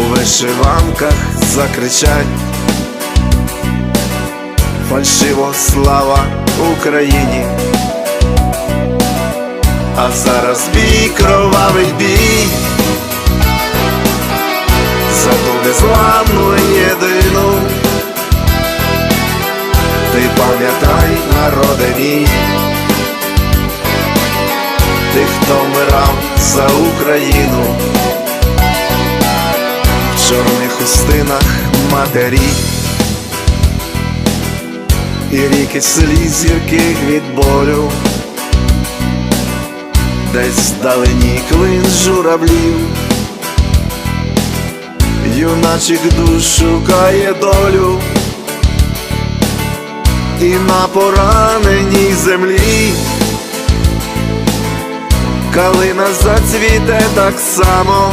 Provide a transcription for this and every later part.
у вишиванках закричать, фальшиво слава Україні, а зараз бій, кровавий бій. За ту незламну єдину. Ти пам'ятай, народе мій, ти, хто вмирав за Україну, чорних хустинах матері, і ріки сліз гірких від болю, десь вдалині клин журавлів. Юначик душ шукає долю. І на пораненій землі. Калина зацвіте так само,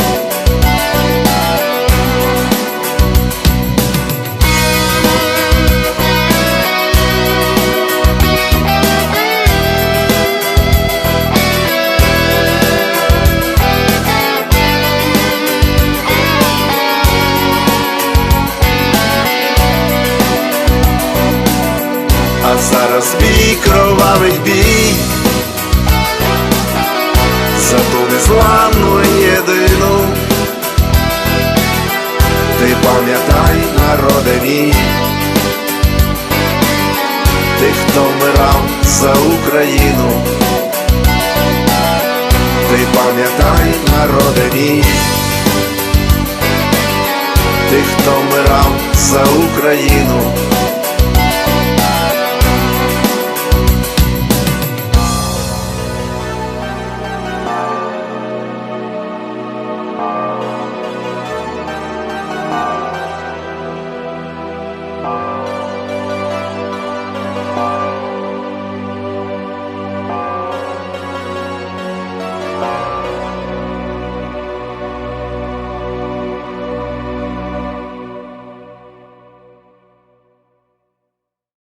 Зараз бій, кровавий бій за ту незламну єдину. Ти пам'ятай, народе мій, ти, хто вмирав за Україну. Ти пам'ятай, народе мій, ти, хто вмирав за Україну.